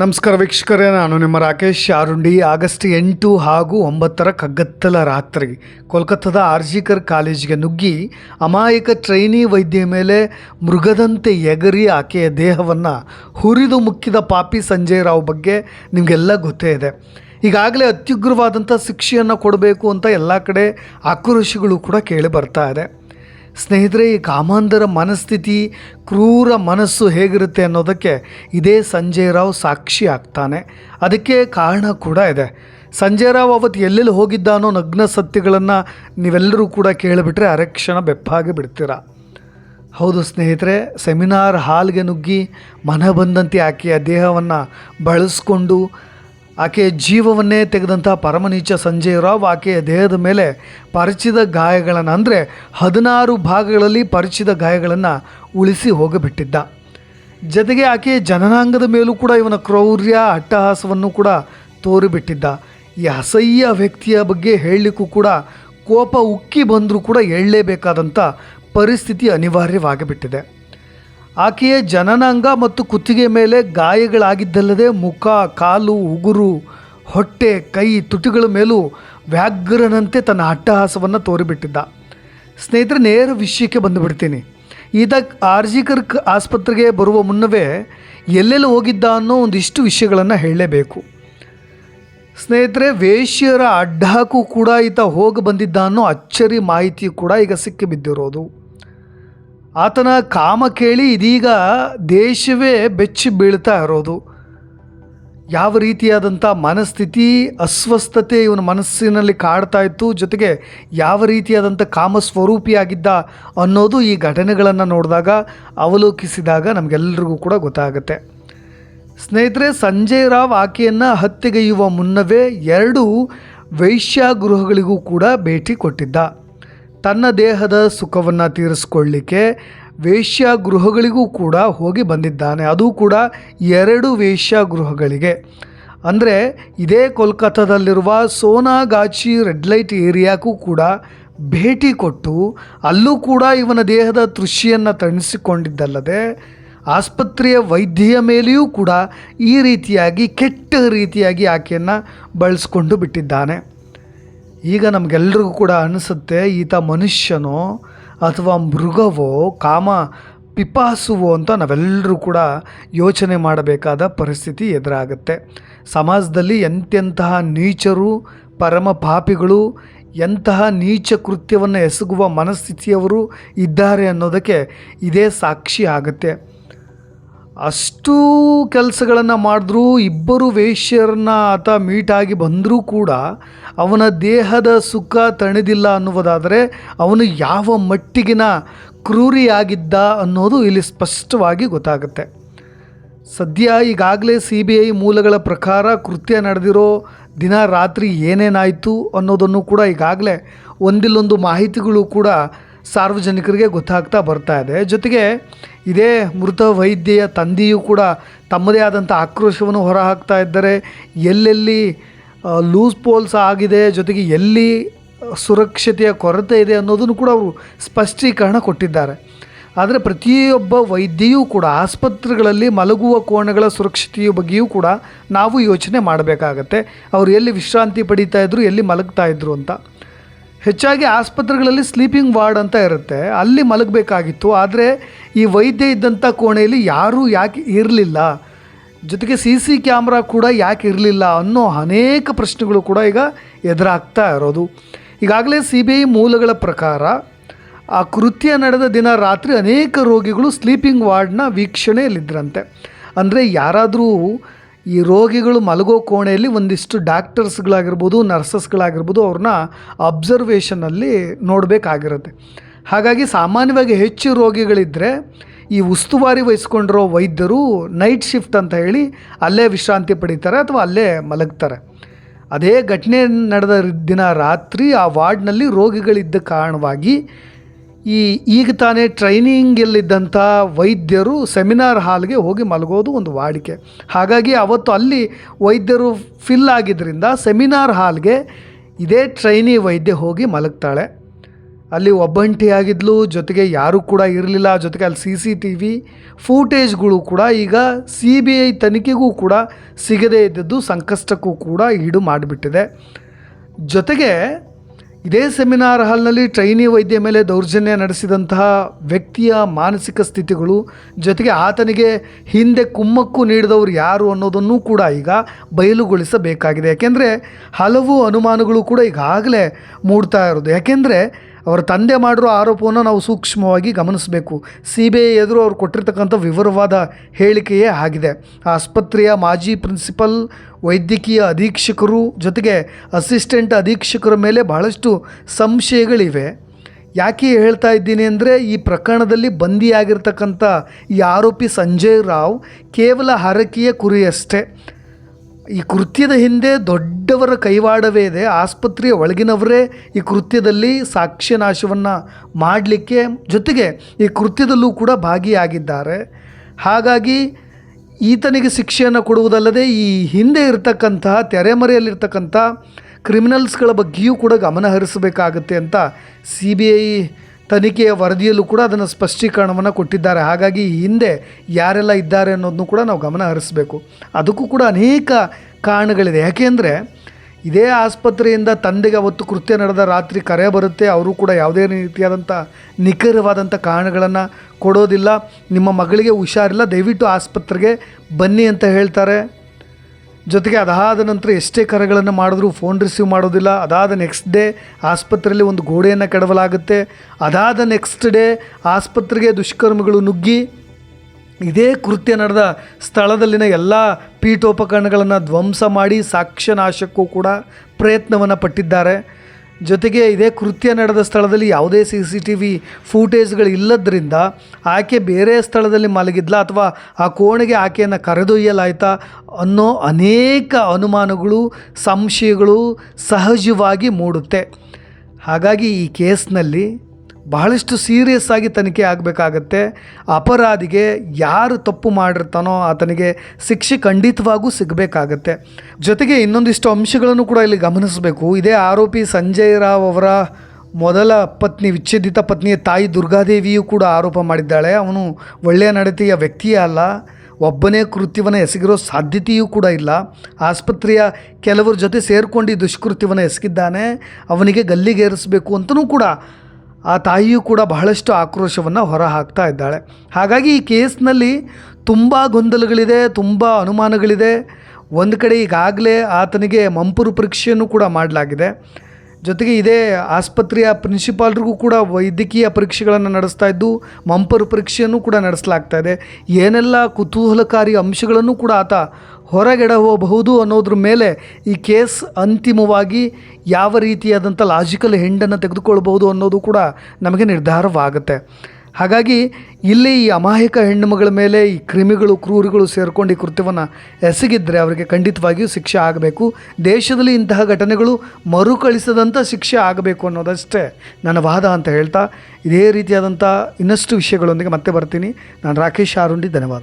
ನಮಸ್ಕಾರ ವೀಕ್ಷಕರೇ, ನಾನು ನಿಮ್ಮ ರಾಕೇಶ್. ಆರುಂಡಿ ಆಗಸ್ಟ್ ಎಂಟು ಹಾಗೂ ಒಂಬತ್ತರ ಕಗ್ಗತ್ತಲ ರಾತ್ರಿ ಕೋಲ್ಕತ್ತಾದ ಆರ್ಜಿಕರ್ ಕಾಲೇಜಿಗೆ ನುಗ್ಗಿ ಅಮಾಯಕ ಟ್ರೈನಿ ವೈದ್ಯ ಮೇಲೆ ಮೃಗದಂತೆ ಎಗರಿ ಆಕೆಯ ದೇಹವನ್ನು ಹುರಿದು ಮುಕ್ಕಿದ ಪಾಪಿ ಸಂಜಯ್ ರಾವ್ ಬಗ್ಗೆ ನಿಮಗೆಲ್ಲ ಗೊತ್ತೇ ಇದೆ. ಈಗಾಗಲೇ ಅತ್ಯುಗ್ರವಾದಂಥ ಶಿಕ್ಷೆಯನ್ನು ಕೊಡಬೇಕು ಅಂತ ಎಲ್ಲ ಕಡೆ ಆಕ್ರೋಶಗಳು ಕೂಡ ಕೇಳಿ ಬರ್ತಾ ಇದೆ. ಸ್ನೇಹಿತರೆ, ಈ ಕಾಮಾಂಧರ ಮನಸ್ಥಿತಿ, ಕ್ರೂರ ಮನಸ್ಸು ಹೇಗಿರುತ್ತೆ ಅನ್ನೋದಕ್ಕೆ ಇದೇ ಸಂಜಯ್ ರಾವ್ ಸಾಕ್ಷಿ ಆಗ್ತಾನೆ. ಅದಕ್ಕೆ ಕಾರಣ ಕೂಡ ಇದೆ. ಸಂಜಯ್ ರಾವ್ ಅವತ್ತು ಎಲ್ಲೆಲ್ಲಿ ಹೋಗಿದ್ದಾನೋ ನಗ್ನ ಸತ್ಯಗಳನ್ನು ನೀವೆಲ್ಲರೂ ಕೂಡ ಕೇಳಿಬಿಟ್ರೆ ಅರೆಕ್ಷಣ ಬೆಪ್ಪಾಗಿ ಬಿಡ್ತೀರ. ಹೌದು ಸ್ನೇಹಿತರೆ, ಸೆಮಿನಾರ್ ಹಾಲ್ಗೆ ನುಗ್ಗಿ ಮನ ಬಂದಂತೆ ಆಕೆಯ ದೇಹವನ್ನು ಬಳಸ್ಕೊಂಡು ಆಕೆಯ ಜೀವವನ್ನೇ ತೆಗೆದಂಥ ಪರಮನೀಚ ಸಂಜಯ್ ರಾವ್ ಆಕೆಯ ದೇಹದ ಮೇಲೆ ಪರಿಚಿದ ಗಾಯಗಳನ್ನು ಅಂದರೆ ಹದಿನಾರು ಭಾಗಗಳಲ್ಲಿ ಪರಿಚಿದ ಗಾಯಗಳನ್ನು ಉಳಿಸಿ ಹೋಗಿಬಿಟ್ಟಿದ್ದ. ಜೊತೆಗೆ ಆಕೆಯ ಜನನಾಂಗದ ಮೇಲೂ ಕೂಡ ಇವನ ಕ್ರೌರ್ಯ, ಅಟ್ಟಹಾಸವನ್ನು ಕೂಡ ತೋರಿಬಿಟ್ಟಿದ್ದ. ಈ ಅಸಹ್ಯ ವ್ಯಕ್ತಿಯ ಬಗ್ಗೆ ಹೇಳಲಿಕ್ಕೂ ಕೂಡ ಕೋಪ ಉಕ್ಕಿ ಬಂದರೂ ಕೂಡ ಹೇಳಲೇಬೇಕಾದಂಥ ಪರಿಸ್ಥಿತಿ ಅನಿವಾರ್ಯವಾಗಿಬಿಟ್ಟಿದೆ. ಆಕೆಯ ಜನನಾಂಗ ಮತ್ತು ಕುತ್ತಿಗೆ ಮೇಲೆ ಗಾಯಗಳಾಗಿದ್ದಲ್ಲದೆ ಮುಖ, ಕಾಲು, ಉಗುರು, ಹೊಟ್ಟೆ, ಕೈ ತುಟಿಗಳ ಮೇಲೂ ವ್ಯಾಘ್ರನಂತೆ ತನ್ನ ಅಟ್ಟಹಾಸವನ್ನು ತೋರಿಬಿಟ್ಟಿದ್ದ. ಸ್ನೇಹಿತರೆ, ನೇರ ವಿಷಯಕ್ಕೆ ಬಂದುಬಿಡ್ತೀನಿ. ಈತ ಆರ್ಜಿಕರ್ ಆಸ್ಪತ್ರೆಗೆ ಬರುವ ಮುನ್ನವೇ ಎಲ್ಲೆಲ್ಲಿ ಹೋಗಿದ್ದ ಅನ್ನೋ ಒಂದಿಷ್ಟು ವಿಷಯಗಳನ್ನು ಹೇಳಲೇಬೇಕು. ಸ್ನೇಹಿತರೆ, ವೇಶ್ಯರ ಅಡ್ಡಾಕು ಕೂಡ ಈತ ಹೋಗಿ ಬಂದಿದ್ದ ಅನ್ನೋ ಅಚ್ಚರಿ ಮಾಹಿತಿ ಕೂಡ ಈಗ ಸಿಕ್ಕಿ ಬಿದ್ದಿರೋದು ಆತನ ಕಾಮ ಕೇಳಿ ಇದೀಗ ದೇಶವೇ ಬೆಚ್ಚಿ ಬೀಳ್ತಾ ಇರೋದು. ಯಾವ ರೀತಿಯಾದಂಥ ಮನಸ್ಥಿತಿ, ಅಸ್ವಸ್ಥತೆ ಇವನ ಮನಸ್ಸಿನಲ್ಲಿ ಕಾಡ್ತಾ ಇತ್ತು, ಜೊತೆಗೆ ಯಾವ ರೀತಿಯಾದಂಥ ಕಾಮ ಸ್ವರೂಪಿಯಾಗಿದ್ದ ಅನ್ನೋದು ಈ ಘಟನೆಗಳನ್ನು ನೋಡಿದಾಗ, ಅವಲೋಕಿಸಿದಾಗ ನಮಗೆಲ್ಲರಿಗೂ ಕೂಡ ಗೊತ್ತಾಗುತ್ತೆ. ಸ್ನೇಹಿತರೆ, ಸಂಜಯ್ ರಾವ್ ಆಕೆಯನ್ನು ಹತ್ಯೆಗೈಯುವ ಮುನ್ನವೇ ಎರಡು ವೈಶ್ಯಾಗೃಹಗಳಿಗೂ ಕೂಡ ಭೇಟಿ ಕೊಟ್ಟಿದ್ದ. ತನ್ನ ದೇಹದ ಸುಖವನ್ನು ತೀರಿಸ್ಕೊಳ್ಳಿಕ್ಕೆ ವೇಶ್ಯಾಗೃಹಗಳಿಗೂ ಕೂಡ ಹೋಗಿ ಬಂದಿದ್ದಾನೆ. ಅದು ಕೂಡ ಎರಡು ವೇಶ್ಯಾಗೃಹಗಳಿಗೆ. ಅಂದರೆ ಇದೇ ಕೋಲ್ಕತ್ತಾದಲ್ಲಿರುವ ಸೋನಾಗಾಚಿ ರೆಡ್ ಲೈಟ್ ಏರಿಯಾಕ್ಕೂ ಕೂಡ ಭೇಟಿ ಕೊಟ್ಟು ಅಲ್ಲೂ ಕೂಡ ಇವನ ದೇಹದ ತೃಷಿಯನ್ನು ತಣಿಸಿಕೊಂಡಿದ್ದಲ್ಲದೆ ಆಸ್ಪತ್ರೆಯ ವೈದ್ಯೆಯ ಮೇಲೆಯೂ ಕೂಡ ಈ ರೀತಿಯಾಗಿ ಕೆಟ್ಟ ರೀತಿಯಾಗಿ ಆಕೆಯನ್ನು ಬಳಸ್ಕೊಂಡು ಬಿಟ್ಟಿದ್ದಾನೆ. ಈಗ ನಮಗೆಲ್ರಿಗೂ ಕೂಡ ಅನಿಸುತ್ತೆ, ಈತ ಮನುಷ್ಯನೋ ಅಥವಾ ಮೃಗವೋ, ಕಾಮ ಪಿಪಾಸುವೋ ಅಂತ ನಾವೆಲ್ಲರೂ ಕೂಡ ಯೋಚನೆ ಮಾಡಬೇಕಾದ ಪರಿಸ್ಥಿತಿ ಎದುರಾಗುತ್ತೆ. ಸಮಾಜದಲ್ಲಿ ಎಂತೆಂತಹ ನೀಚರು, ಪರಮ ಪಾಪಿಗಳು, ಎಂತಹ ನೀಚ ಕೃತ್ಯವನ್ನು ಎಸಗುವ ಮನಸ್ಥಿತಿಯವರು ಇದ್ದಾರೆ ಅನ್ನೋದಕ್ಕೆ ಇದೇ ಸಾಕ್ಷಿ ಆಗುತ್ತೆ. ಅಷ್ಟು ಕೆಲಸಗಳನ್ನು ಮಾಡಿದ್ರೂ ಇಬ್ಬರು ವೇಶ್ಯರನ್ನ ಆತ ಮೀಟಾಗಿ ಬಂದರೂ ಕೂಡ ಅವನ ದೇಹದ ಸುಖ ತಣಿದಿಲ್ಲ ಅನ್ನುವುದಾದರೆ ಅವನು ಯಾವ ಮಟ್ಟಿಗಿನ ಕ್ರೂರಿಯಾಗಿದ್ದ ಅನ್ನೋದು ಇಲ್ಲಿ ಸ್ಪಷ್ಟವಾಗಿ ಗೊತ್ತಾಗುತ್ತೆ. ಸದ್ಯ ಈಗಾಗಲೇ ಸಿ ಬಿ ಐ ಮೂಲಗಳ ಪ್ರಕಾರ ಕೃತ್ಯ ನಡೆದಿರೋ ದಿನ ರಾತ್ರಿ ಏನೇನಾಯಿತು ಅನ್ನೋದನ್ನು ಕೂಡ ಈಗಾಗಲೇ ಒಂದಿಲ್ಲೊಂದು ಮಾಹಿತಿಗಳು ಕೂಡ ಸಾರ್ವಜನಿಕರಿಗೆ ಗೊತ್ತಾಗ್ತಾ ಬರ್ತಾ ಇದೆ. ಜೊತೆಗೆ ಇದೇ ಮೃತ ವೈದ್ಯೆಯ ತಂದೆಯೂ ಕೂಡ ತಮ್ಮದೇ ಆದಂಥ ಆಕ್ರೋಶವನ್ನು ಹೊರಹಾಕ್ತಾ ಇದ್ದಾರೆ. ಎಲ್ಲೆಲ್ಲಿ ಲೂಸ್ ಪೋಲ್ಸ್ ಆಗಿದೆ, ಜೊತೆಗೆ ಎಲ್ಲಿ ಸುರಕ್ಷತೆಯ ಕೊರತೆ ಇದೆ ಅನ್ನೋದನ್ನು ಕೂಡ ಅವರು ಸ್ಪಷ್ಟೀಕರಣ ಕೊಟ್ಟಿದ್ದಾರೆ. ಆದರೆ ಪ್ರತಿಯೊಬ್ಬ ವೈದ್ಯೆಯೂ ಕೂಡ ಆಸ್ಪತ್ರೆಗಳಲ್ಲಿ ಮಲಗುವ ಕೋಣೆಗಳ ಸುರಕ್ಷತೆಯ ಬಗ್ಗೆಯೂ ಕೂಡ ನಾವು ಯೋಚನೆ ಮಾಡಬೇಕಾಗತ್ತೆ. ಅವರು ಎಲ್ಲಿ ವಿಶ್ರಾಂತಿ ಪಡೀತಾ ಇದ್ರು, ಎಲ್ಲಿ ಮಲಗ್ತಾ ಇದ್ರು ಅಂತ. ಹೆಚ್ಚಾಗಿ ಆಸ್ಪತ್ರೆಗಳಲ್ಲಿ ಸ್ಲೀಪಿಂಗ್ ವಾರ್ಡ್ ಅಂತ ಇರುತ್ತೆ. ಅಲ್ಲಿ ಮಲಗಬೇಕಾಗಿತ್ತು. ಆದರೆ ಈ ವೈದ್ಯ ಇದ್ದಂಥ ಕೋಣೆಯಲ್ಲಿ ಯಾರೂ ಯಾಕೆ ಇರಲಿಲ್ಲ. ಜೊತೆಗೆ ಸಿ ಸಿ ಕ್ಯಾಮ್ರಾ ಕೂಡ ಯಾಕೆ ಇರಲಿಲ್ಲ ಅನ್ನೋ ಅನೇಕ ಪ್ರಶ್ನೆಗಳು ಕೂಡ ಈಗ ಎದುರಾಗ್ತಾ ಇರೋದು. ಈಗಾಗಲೇ ಸಿ ಬಿ ಐ ಮೂಲಗಳ ಪ್ರಕಾರ ಆ ಕೃತ್ಯ ನಡೆದ ದಿನ ರಾತ್ರಿ ಅನೇಕ ರೋಗಿಗಳು ಸ್ಲೀಪಿಂಗ್ ವಾರ್ಡ್ನ ವೀಕ್ಷಣೆಯಲ್ಲಿದ್ದರಂತೆ ಅಂದರೆ ಯಾರಾದರೂ ಈ ರೋಗಿಗಳು ಮಲಗೋ ಕೋಣೆಯಲ್ಲಿ ಒಂದಿಷ್ಟು ಡಾಕ್ಟರ್ಸ್ಗಳಾಗಿರ್ಬೋದು, ನರ್ಸಸ್ಗಳಾಗಿರ್ಬೋದು, ಅವ್ರನ್ನ ಅಬ್ಸರ್ವೇಷನಲ್ಲಿ ನೋಡಬೇಕಾಗಿರುತ್ತೆ. ಹಾಗಾಗಿ ಸಾಮಾನ್ಯವಾಗಿ ಹೆಚ್ಚು ರೋಗಿಗಳಿದ್ದರೆ ಈ ಉಸ್ತುವಾರಿ ವಹಿಸ್ಕೊಂಡಿರೋ ವೈದ್ಯರು ನೈಟ್ ಶಿಫ್ಟ್ ಅಂತ ಹೇಳಿ ಅಲ್ಲೇ ವಿಶ್ರಾಂತಿ ಪಡಿತಾರೆ ಅಥವಾ ಅಲ್ಲೇ ಮಲಗ್ತಾರೆ. ಅದೇ ಘಟನೆ ನಡೆದ ದಿನ ರಾತ್ರಿ ಆ ವಾರ್ಡ್ನಲ್ಲಿ ರೋಗಿಗಳಿದ್ದ ಕಾರಣವಾಗಿ ಈ ಈಗ ತಾನೇ ಟ್ರೈನಿಂಗಲ್ಲಿದ್ದಂಥ ವೈದ್ಯರು ಸೆಮಿನಾರ್ ಹಾಲ್ಗೆ ಹೋಗಿ ಮಲಗೋದು ಒಂದು ವಾಡಿಕೆ. ಹಾಗಾಗಿ ಅವತ್ತು ಅಲ್ಲಿ ವೈದ್ಯರು ಫಿಲ್ ಆಗಿದ್ದರಿಂದ ಸೆಮಿನಾರ್ ಹಾಲ್ಗೆ ಇದೇ ಟ್ರೈನಿ ವೈದ್ಯ ಹೋಗಿ ಮಲಗ್ತಾಳೆ. ಅಲ್ಲಿ ಒಬ್ಬಂಟಿಯಾಗಿದ್ಲು, ಜೊತೆಗೆ ಯಾರೂ ಕೂಡ ಇರಲಿಲ್ಲ, ಜೊತೆಗೆ ಅಲ್ಲಿ ಸಿ ಸಿ ಟಿ ವಿ ಫೂಟೇಜ್ಗಳು ಕೂಡ ಈಗ ಸಿ ಬಿ ಐ ತನಿಖೆಗೂ ಕೂಡ ಸಿಗದೇ ಇದ್ದದ್ದು ಸಂಕಷ್ಟಕ್ಕೂ ಕೂಡ ಈಡು ಮಾಡಿಬಿಟ್ಟಿದೆ. ಜೊತೆಗೆ ಇದೇ ಸೆಮಿನಾರ್ ಹಾಲ್ನಲ್ಲಿ ಟ್ರೈನಿ ವೈದ್ಯ ಮೇಲೆ ದೌರ್ಜನ್ಯ ನಡೆಸಿದಂತಹ ವ್ಯಕ್ತಿಯ ಮಾನಸಿಕ ಸ್ಥಿತಿಗಳು, ಜೊತೆಗೆ ಆತನಿಗೆ ಹಿಂದೆ ಕುಮ್ಮಕ್ಕು ನೀಡಿದವರು ಯಾರು ಅನ್ನೋದನ್ನು ಕೂಡ ಈಗ ಬಯಲುಗೊಳಿಸಬೇಕಾಗಿದೆ. ಯಾಕೆಂದರೆ ಹಲವು ಅನುಮಾನಗಳು ಕೂಡ ಈಗಾಗಲೇ ಮೂಡ್ತಾ ಇರೋದು. ಯಾಕೆಂದರೆ ಅವರ ತಂದೆ ಮಾಡಿರೋ ಆರೋಪವನ್ನು ನಾವು ಸೂಕ್ಷ್ಮವಾಗಿ ಗಮನಿಸಬೇಕು. ಸಿ ಬಿ ಐ ಎದುರು ಅವರು ಕೊಟ್ಟಿರ್ತಕ್ಕಂಥ ವಿವರವಾದ ಹೇಳಿಕೆಯೇ ಆಗಿದೆ. ಆಸ್ಪತ್ರೆಯ ಮಾಜಿ ಪ್ರಿನ್ಸಿಪಲ್, ವೈದ್ಯಕೀಯ ಅಧೀಕ್ಷಕರು ಜೊತೆಗೆ ಅಸಿಸ್ಟೆಂಟ್ ಅಧೀಕ್ಷಕರ ಮೇಲೆ ಬಹಳಷ್ಟು ಸಂಶಯಗಳಿವೆ. ಯಾಕೆ ಹೇಳ್ತಾ ಇದ್ದೀನಿ ಅಂದರೆ, ಈ ಪ್ರಕರಣದಲ್ಲಿ ಬಂದಿಯಾಗಿರ್ತಕ್ಕಂಥ ಈ ಆರೋಪಿ ಸಂಜಯ್ ರಾವ್ ಕೇವಲ ಹರಕೆಯ ಕುರಿಯಷ್ಟೇ. ಈ ಕೃತ್ಯದ ಹಿಂದೆ ದೊಡ್ಡವರ ಕೈವಾಡವೇ ಇದೆ. ಆಸ್ಪತ್ರೆಯ ಒಳಗಿನವರೇ ಈ ಕೃತ್ಯದಲ್ಲಿ ಸಾಕ್ಷ್ಯ ನಾಶವನ್ನು ಮಾಡಲಿಕ್ಕೆ ಜೊತೆಗೆ ಈ ಕೃತ್ಯದಲ್ಲೂ ಕೂಡ ಭಾಗಿಯಾಗಿದ್ದಾರೆ. ಹಾಗಾಗಿ ಈತನಿಗೆ ಶಿಕ್ಷೆಯನ್ನು ಕೊಡುವುದಲ್ಲದೆ ಈ ಹಿಂದೆ ಇರತಕ್ಕಂತಹ ತೆರೆಮರೆಯಲ್ಲಿರ್ತಕ್ಕಂಥ ಕ್ರಿಮಿನಲ್ಸ್ಗಳ ಬಗ್ಗೆಯೂ ಕೂಡ ಗಮನ ಹರಿಸಬೇಕಾಗುತ್ತೆ ಅಂತ ಸಿ ಬಿ ಐ ತನಿಖೆಯ ವರದಿಯಲ್ಲೂ ಕೂಡ ಅದನ್ನು ಸ್ಪಷ್ಟೀಕರಣವನ್ನು ಕೊಟ್ಟಿದ್ದಾರೆ. ಹಾಗಾಗಿ ಹಿಂದೆ ಯಾರೆಲ್ಲ ಇದ್ದಾರೆ ಅನ್ನೋದನ್ನು ಕೂಡ ನಾವು ಗಮನ ಹರಿಸಬೇಕು. ಅದಕ್ಕೂ ಕೂಡ ಅನೇಕ ಕಾರಣಗಳಿದೆ. ಯಾಕೆಂದರೆ ಇದೇ ಆಸ್ಪತ್ರೆಯಿಂದ ತಂದೆಗೆ ಅವತ್ತು ಕೃತ್ಯ ನಡೆದ ರಾತ್ರಿ ಕರೆ ಬರುತ್ತೆ. ಅವರು ಕೂಡ ಯಾವುದೇ ರೀತಿಯಾದಂಥ ನಿಖರವಾದಂಥ ಕಾರಣಗಳನ್ನು ಕೊಡೋದಿಲ್ಲ. ನಿಮ್ಮ ಮಗಳಿಗೆ ಹುಷಾರಿಲ್ಲ. ದಯವಿಟ್ಟು ಆಸ್ಪತ್ರೆಗೆ ಬನ್ನಿ ಅಂತ ಹೇಳ್ತಾರೆ. ಜೊತೆಗೆ ಅದಾದ ನಂತರ ಎಷ್ಟೇ ಕರೆಗಳನ್ನು ಮಾಡಿದ್ರೂ ಫೋನ್ ರಿಸೀವ್ ಮಾಡೋದಿಲ್ಲ. ಅದಾದ ನೆಕ್ಸ್ಟ್ ಡೇ ಆಸ್ಪತ್ರೆಯಲ್ಲಿ ಒಂದು ಗೋಡೆಯನ್ನು ಕೆಡವಲಾಗುತ್ತೆ. ಅದಾದ ನೆಕ್ಸ್ಟ್ ಡೇ ಆಸ್ಪತ್ರೆಗೆ ದುಷ್ಕರ್ಮಿಗಳು ನುಗ್ಗಿ ಇದೇ ಕೃತ್ಯ ನಡೆದ ಸ್ಥಳದಲ್ಲಿನ ಎಲ್ಲ ಪೀಠೋಪಕರಣಗಳನ್ನು ಧ್ವಂಸ ಮಾಡಿ ಸಾಕ್ಷ್ಯನಾಶಕ್ಕೂ ಕೂಡ ಪ್ರಯತ್ನವನ್ನು ಪಟ್ಟಿದ್ದಾರೆ. ಜೊತೆಗೆ ಇದೇ ಕೃತ್ಯ ನಡೆದ ಸ್ಥಳದಲ್ಲಿ ಯಾವುದೇ ಸಿ ಸಿ ಟಿ ವಿ ಫೂಟೇಜ್ಗಳು ಇಲ್ಲದ್ರಿಂದ ಆಕೆ ಬೇರೆ ಸ್ಥಳದಲ್ಲಿ ಮಲಗಿದ್ಲ ಅಥವಾ ಆ ಕೋಣೆಗೆ ಆಕೆಯನ್ನು ಕರೆದೊಯ್ಯಲಾಯ್ತಾ ಅನ್ನೋ ಅನೇಕ ಅನುಮಾನಗಳು, ಸಂಶಯಗಳು ಸಹಜವಾಗಿ ಮೂಡುತ್ತೆ. ಹಾಗಾಗಿ ಈ ಕೇಸ್ನಲ್ಲಿ ಬಹಳಷ್ಟು ಸೀರಿಯಸ್ ಆಗಿ ತನಿಖೆ ಆಗಬೇಕಾಗತ್ತೆ. ಅಪರಾಧಿಗೆ ಯಾರು ತಪ್ಪು ಮಾಡಿರ್ತಾನೋ ಆತನಿಗೆ ಶಿಕ್ಷೆ ಖಂಡಿತವಾಗೂ ಸಿಗಬೇಕಾಗತ್ತೆ. ಜೊತೆಗೆ ಇನ್ನೊಂದಿಷ್ಟು ಅಂಶಗಳನ್ನು ಕೂಡ ಇಲ್ಲಿ ಗಮನಿಸಬೇಕು. ಇದೇ ಆರೋಪಿ ಸಂಜಯ್ ರಾವ್ ಅವರ ಮೊದಲ ಪತ್ನಿ, ವಿಚ್ಛೇದಿತ ಪತ್ನಿಯ ತಾಯಿ ದುರ್ಗಾದೇವಿಯೂ ಕೂಡ ಆರೋಪ ಮಾಡಿದ್ದಾಳೆ. ಅವನು ಒಳ್ಳೆಯ ನಡತೆಯ ವ್ಯಕ್ತಿಯೇ ಅಲ್ಲ. ಒಬ್ಬನೇ ಕೃತ್ಯವನ್ನು ಎಸಗಿರೋ ಸಾಧ್ಯತೆಯೂ ಕೂಡ ಇಲ್ಲ. ಆಸ್ಪತ್ರೆಯ ಕೆಲವರ ಜೊತೆ ಸೇರಿಕೊಂಡು ದುಷ್ಕೃತ್ಯವನ್ನು ಎಸಗಿದ್ದಾನೆ. ಅವನಿಗೆ ಗಲ್ಲಿಗೇರಿಸಬೇಕು ಅಂತಲೂ ಕೂಡ ಆ ತಾಯಿಯೂ ಕೂಡ ಬಹಳಷ್ಟು ಆಕ್ರೋಶವನ್ನು ಹೊರ ಹಾಕ್ತಾ ಇದ್ದಾಳೆ. ಹಾಗಾಗಿ ಈ ಕೇಸ್ನಲ್ಲಿ ತುಂಬ ಗೊಂದಲಗಳಿದೆ, ತುಂಬ ಅನುಮಾನಗಳಿದೆ. ಒಂದು ಕಡೆ ಈಗಾಗಲೇ ಆತನಿಗೆ ಮಂಪುರು ಪರೀಕ್ಷೆಯನ್ನು ಕೂಡ ಮಾಡಲಾಗಿದೆ. ಜೊತೆಗೆ ಇದೇ ಆಸ್ಪತ್ರೆಯ ಪ್ರಿನ್ಸಿಪಾಲ್ರಿಗೂ ಕೂಡ ವೈದ್ಯಕೀಯ ಪರೀಕ್ಷೆಗಳನ್ನು ನಡೆಸ್ತಾ ಇದ್ದು ಮಂಪರು ಪರೀಕ್ಷೆಯನ್ನು ಕೂಡ ನಡೆಸಲಾಗ್ತಾ ಇದೆ. ಏನೆಲ್ಲ ಕುತೂಹಲಕಾರಿ ಅಂಶಗಳನ್ನು ಕೂಡ ಆತ ಹೊರಗೆಡ ಹೋಗಬಹುದು ಅನ್ನೋದ್ರ ಮೇಲೆ ಈ ಕೇಸ್ ಅಂತಿಮವಾಗಿ ಯಾವ ರೀತಿಯಾದಂಥ ಲಾಜಿಕಲ್ ಹೆಂಡನ್ನು ತೆಗೆದುಕೊಳ್ಳಬಹುದು ಅನ್ನೋದು ಕೂಡ ನಮಗೆ ನಿರ್ಧಾರವಾಗುತ್ತೆ. ಹಾಗಾಗಿ ಇಲ್ಲಿ ಈ ಅಮಾಯಕ ಹೆಣ್ಣುಮಗಳ ಮೇಲೆ ಈ ಕ್ರಿಮಿಗಳು, ಕ್ರೂರಿಗಳು ಸೇರಿಕೊಂಡು ಈ ಕೃತ್ಯವನ್ನು ಎಸಗಿದ್ರೆ ಅವರಿಗೆ ಖಂಡಿತವಾಗಿಯೂ ಶಿಕ್ಷೆ ಆಗಬೇಕು. ದೇಶದಲ್ಲಿ ಇಂತಹ ಘಟನೆಗಳು ಮರುಕಳಿಸದಂಥ ಶಿಕ್ಷೆ ಆಗಬೇಕು ಅನ್ನೋದಷ್ಟೇ ನನ್ನ ವಾದ ಅಂತ ಹೇಳ್ತಾ ಇದೇ ರೀತಿಯಾದಂಥ ಇನ್ನಷ್ಟು ವಿಷಯಗಳೊಂದಿಗೆ ಮತ್ತೆ ಬರ್ತೀನಿ. ನಾನು ರಾಕೇಶ್ ಆರುಂಡಿ, ಧನ್ಯವಾದ.